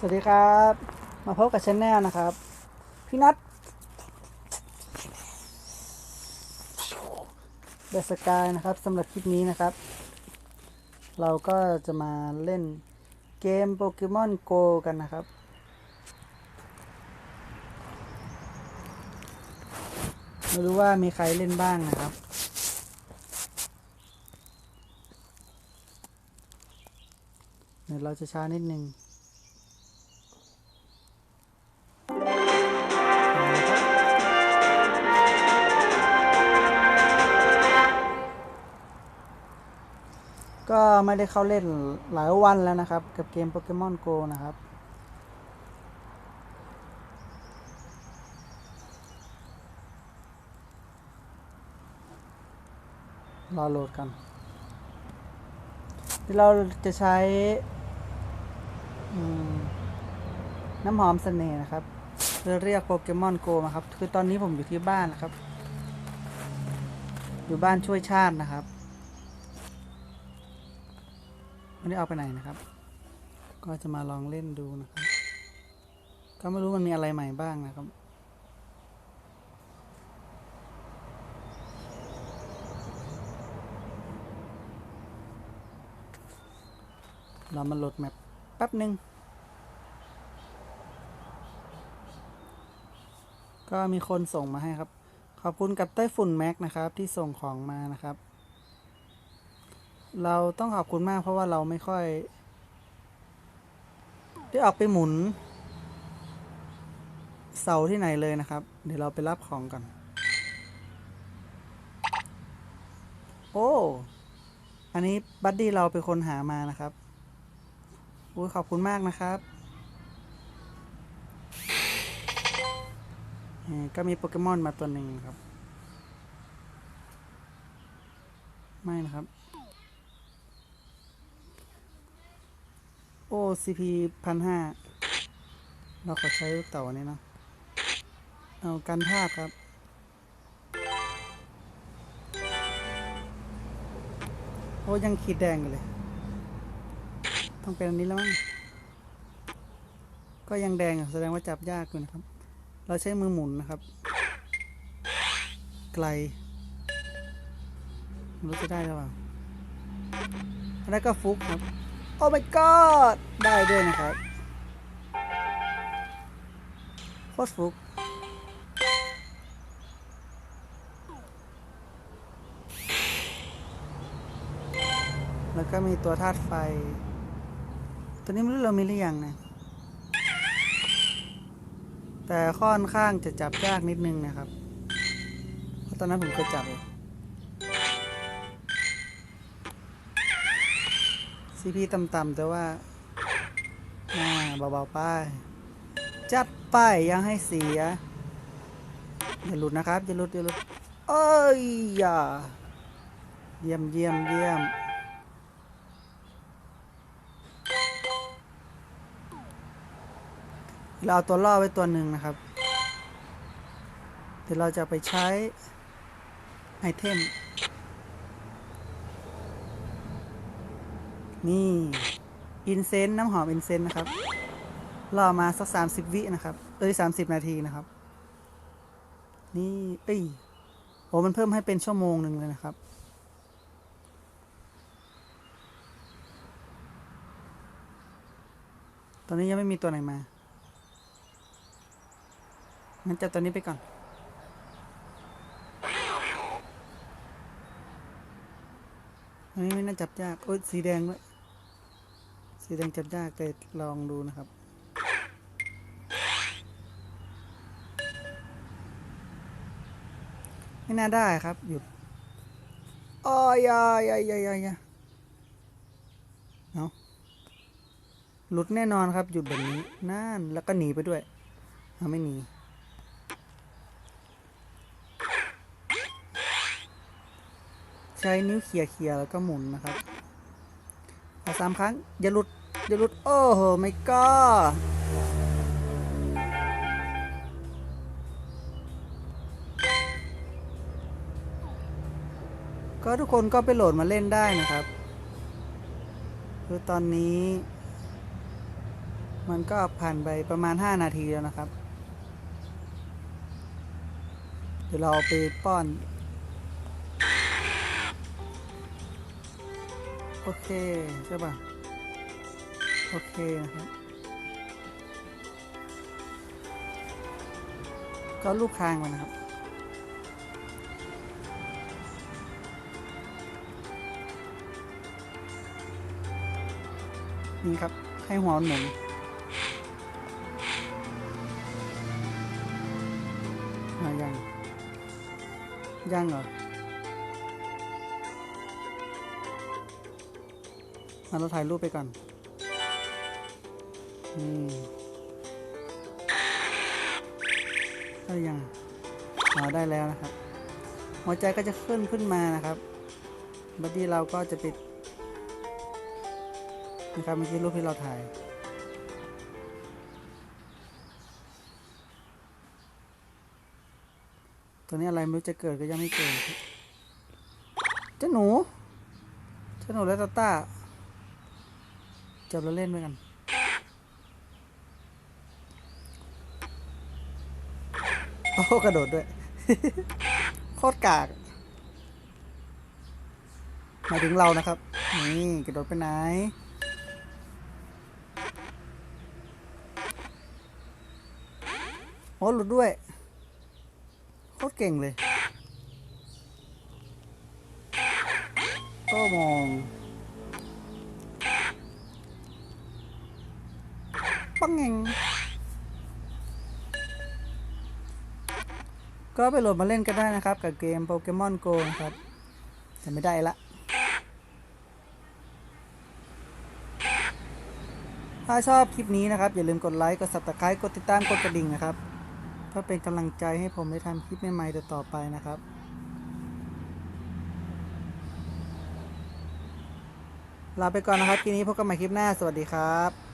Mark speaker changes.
Speaker 1: สวัสดีครับ มาพบกับชแนลนะครับ พี่นัทเดสกายนะครับสำหรับคลิปนี้นะครับ เราก็จะมาเล่นเกมโปเกมอนโกกันนะครับ ไม่รู้ว่ามีใครเล่นบ้างนะครับเดี๋ยวเราจะช้านิดนึง ก็ไม่ได้เข้าเล่นหลายวันแล้วนะครับ กับเกมโปเกมอนโกนะครับ รอโหลดกันที่เราจะใช้น้ำหอมเสน่ห์นะครับเพื่อเรียกโปเกมอนโกมาครับ คือตอนนี้ผมอยู่ที่บ้านนะครับ อยู่บ้านช่วยชาตินะครับ ไม่ได้เอาไปไหนนะครับ ก็จะมาลองเล่นดูนะครับ ก็ไม่รู้มันมีอะไรใหม่บ้างนะครับเรามาโหลดแมปแป๊บหนึ่งก็มีคนส่งมาให้ครับ ขอบคุณกับไต้ฝุ่นแม็กนะครับ ที่ส่งของมานะครับ เราต้องขอบคุณมากเพราะว่าเราไม่ค่อย ได้ออกไปหมุน เสาที่ไหนเลยนะครับ เดี๋ยวเราไปรับของก่อนโอ้ อันนี้บัดดี้เราเป็นคนหามานะครับอุ้ยขอบคุณมากนะครับก็มีโปเกมอนมาตัวหนึ่งครับ ไม่นะครับ โอ้ CP พันห้าเราขอใช้ลูกเต่าอันนี้เนาะเอากันพลาดครับโอ้ยังขีดแดงอยู่เลย ต้องเป็นอันนี้แล้วมั้งก็ยังแดงแสดงว่าจับยากอยู่นะครับ เราใช้มือหมุนนะครับ ไกลรู้จะได้หรือเปล่าแล้วก็ฟุกครับ โอ้ my god ได้ด้วยนะครับโคตรฟุกแล้วก็มีตัวธาตุไฟ ตัวนี้ไม่รู้เรามีหรือยังนะ แต่ค่อนข้างจะจับยากนิดนึงนะครับ เพราะตอนนั้นผมเคยจับเลย ซีพีต่ำๆแต่ว่าเบาๆไป จัดไปยังให้เสีย อย่าหลุดนะครับอย่าหลุดอย่าหลุดเอ้ยอย่าเยี่ยมเยี่ยมเยี่ยมเราเอาตัวล่อไว้ตัวหนึ่งนะครับ เดี๋ยวเราจะไปใช้ไอเทม นี่อินเซนต์น้ำหอมอินเซนต์นะครับรอมาสักสามสิบวินะครับ เอ้ยสามสิบนาทีนะครับ นี่เอ้ยโอ้มันเพิ่มให้เป็นชั่วโมงหนึ่งเลยนะครับ ตอนนี้ยังไม่มีตัวไหนมางั้นจับตัวนี้ไปก่อนอันนี้ไม่น่าจับยาก โอ้ยสีแดงด้วย สีแดงจับยากแต่ลองดูนะครับ ไม่น่าได้ครับ หยุดอ้อยายยยยเอาหลุดแน่นอนครับ หยุดแบบนี้นั่นแล้วก็หนีไปด้วยเอาไม่หนีใช้นิ้วเขี่ยเขี่ยแล้วก็หมุนนะครับสามครั้ง อย่าหลุด อย่าหลุดโอ้โหไม่ก็ก็ทุกคนก็ไปโหลดมาเล่นได้นะครับคือตอนนี้ มันก็ผ่านไปประมาณ 5 นาทีแล้วนะครับ เดี๋ยวเราไปป้อน โอเค ใช่ป่ะ โอเคนะครับก็ลูกคางมันนะครับ นี่ครับ ให้หัวมันหมุนอะยัง ยังเหรอมาเราถ่ายรูปไปก่อน อืมได้ยังอ๋อได้แล้วนะครับ หัวใจก็จะขึ้นขึ้นมานะครับบัดดี้เราก็จะปิดนะครับเมื่อกี้รูปที่เราถ่ายตัวนี้อะไรไม่รู้จะเกิดก็ยังไม่เกิดเจ้าหนูเจ้าหนูและตาต้าจับแล้วเล่นไปกัน โอ้กระโดดด้วย โคตรกากมาถึงเรานะครับ นี่กระโดดไปไหน โอ้หลุดด้วย โคตรเก่งเลยก็มองปังเอง ก็ไปโหลดมาเล่นกันได้นะครับ กับเกมโปเกมอนโกนครับ แต่ไม่ได้ละถ้าชอบคลิปนี้นะครับ อย่าลืมกดไลค์กด subscribe กดติดตามกดกระดิ่งนะครับ เพื่อเป็นกำลังใจให้ผมได้ทำคลิปใหม่ๆต่อไปนะครับลาไปก่อนนะครับคลิปนี้พบกันใหม่คลิปหน้าสวัสดีครับ